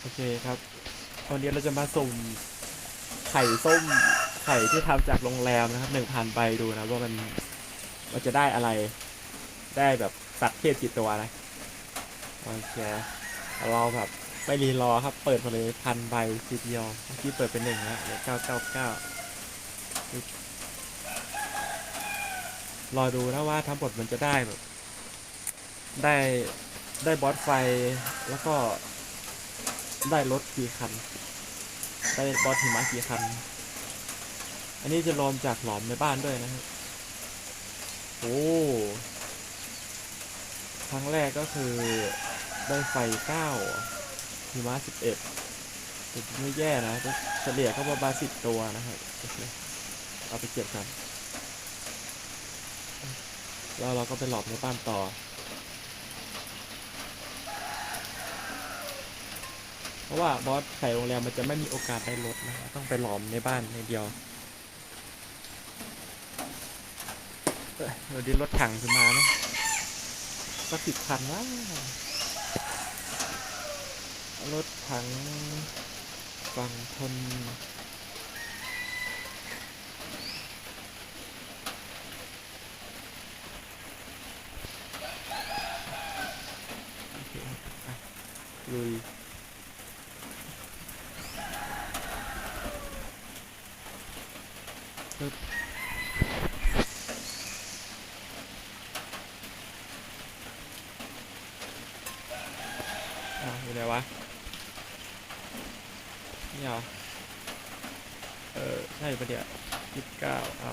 โอเคครับวันนี้เราจะมาสุ่มไข่ส้มไข่ที่ทำจากโรงแรมนะครับหนึ่งพันใบดูนะว่ามันมันจะได้อะไร ได้แบบสัตว์เทพกี่ตัวนะ โอเคเราแบบไม่รีรอครับ เปิดมาเลยพันใบทีเดียวเมื่อกี้เปิดเป็นหนึ่งแล้วเดี๋ยวเก้าเก้าเก้ารอดูนะว่าทั้งหมดมันจะได้แบบ ได้ได้บอสไฟแล้วก็ ได้รถกี่คัน ได้บอสหิมะกี่คัน อันนี้จะรวมจากหลอมในบ้านด้วยนะครับโอ้ครั้งแรกก็คือได้ไฟเก้าหิมะสิบเอ็ดไม่แย่นะเฉลี่ยก็ประมาณสิบตัวนะครับโอเคเอาไปเก็บกันแล้วเราก็ไปหลอมในบ้านต่อ เพ ราะว่าบอสไข่โรงแรมมันจะไม่มีโอกาสได้ลดนะต้องไปหลอมในบ้านในเดียวเอ้ยเดี๋ยวดินรถถังจะมาเนาะสักสิบคันว่ารถถังฝั่งทนโอเคอะลุย ปึ๊บอ่าอยู่ไหนวะ นี่เหรอ เออ ใช่ปะเดี๋ยวยี่สิบเก้าเอา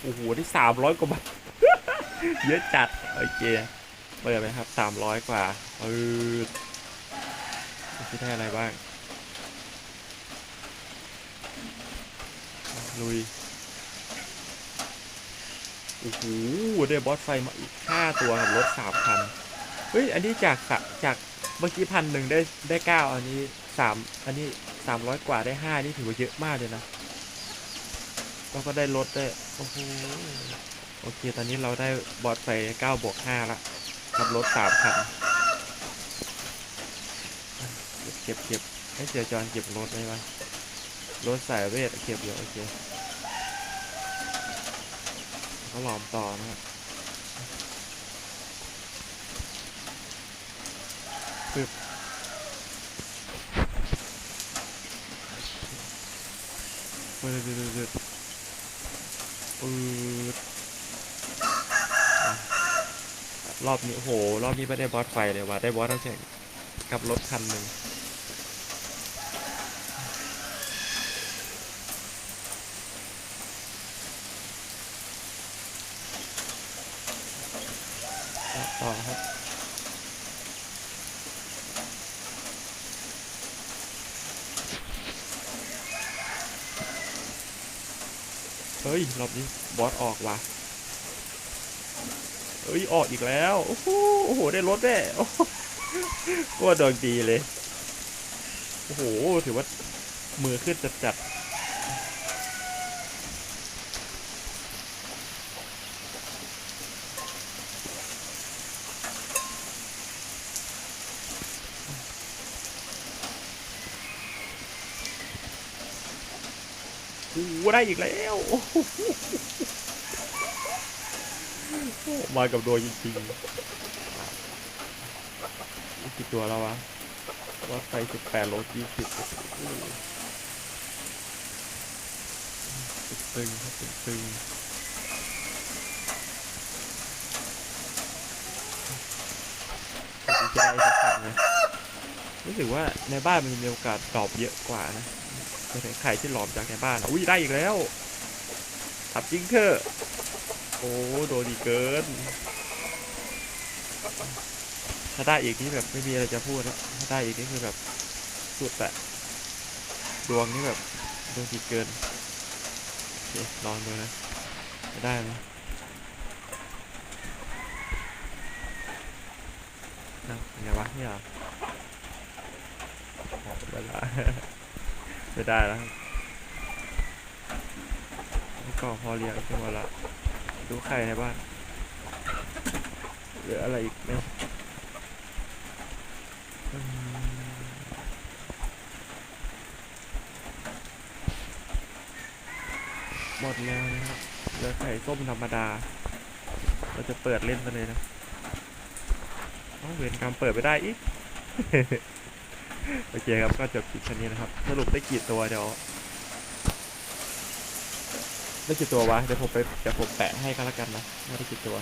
โอ้โหที่สามร้อยกว่าบาท เยอะจัด โอเค เปิดไปครับสามร้อยกว่าเออจะได้อะไรบ้าง ลุยโอ้โหได้บอสไฟมาอีกห้าตัวกับรถสามคันเฮ้ย อันนี้จากจากเมื่อกี้พันหนึ่งได้ได้เก้าอันนี้สามอันนี้สามร้อยกว่าได้ห้านี่ถือว่าเยอะมากเลยนะแล้วก็ได้รถได้โอ้โหโอเค ตอนนี้เราได้บอสไฟเก้าบวกห้าละกับรถสามคันเก็บเก็บให้เสียจอนเก็บรถไว้วะ รถสายเวทเก็บอยู่โอเคก็หลอมต่อนะครับปึ๊บปึ๊บปึ๊บปึ๊บปึ๊บรอบนี้โห รอบนี้ไม่ได้บอสไฟเลยว่ะ ได้บอสน้ำแข็งกับรถคันหนึ่ง ต่อครับเฮ้ยรอบนี้บอสออกว่ะเฮ้ยออกอีกแล้ว โอ้โหโอ้โหได้รถแน่โอ้โดวงดีเลย โอ้โห ถือว่ามือขึ้นจัดจัด โอ้ได้อีกแล้วมากับโดวงจริงๆอีกี่ตัวแล้ววะรถไฟสิบแปดโลยี่สิบตึงครับตึงจะได้สักคันนะรู้สึกว่าในบ้านมันมีโอกาสดรอปเยอะกว่านะ ไปถึงไข่ที่หลอมจากในบ้านอุ้ยได้อีกแล้วทับจริงเถอะโอ้โดนดีเกิน ถ้าได้อีกนี่แบบไม่มีอะไรจะพูดแล้วถ้าได้อีกนี่คือแบบสุดอะดวงนี่แบบดวงดีเกินโอเคลองดูนะจะได้ไหมนะไงวะเนี่ยเหรออ๋อไม่ ไม่ได้แล้วก็พอเลี้ยงขึ้นมาละดูไข่ในบ้านหรืออะไรอีกเนี่ยหมดแล้วนะครับเหลือไข่ส้มธรรมดา เราจะเปิดเล่นกันเลยนะเวรกรรมเปิดไปได้อีก โอเคครับ ก็จบคลิปแค่นี้นะครับ สรุปได้กี่ตัวเดี๋ยวได้กี่ตัววะ เดี๋ยวผมไปเดี๋ยวผมแปะให้ก็แล้วกันนะว่าได้กี่ตัว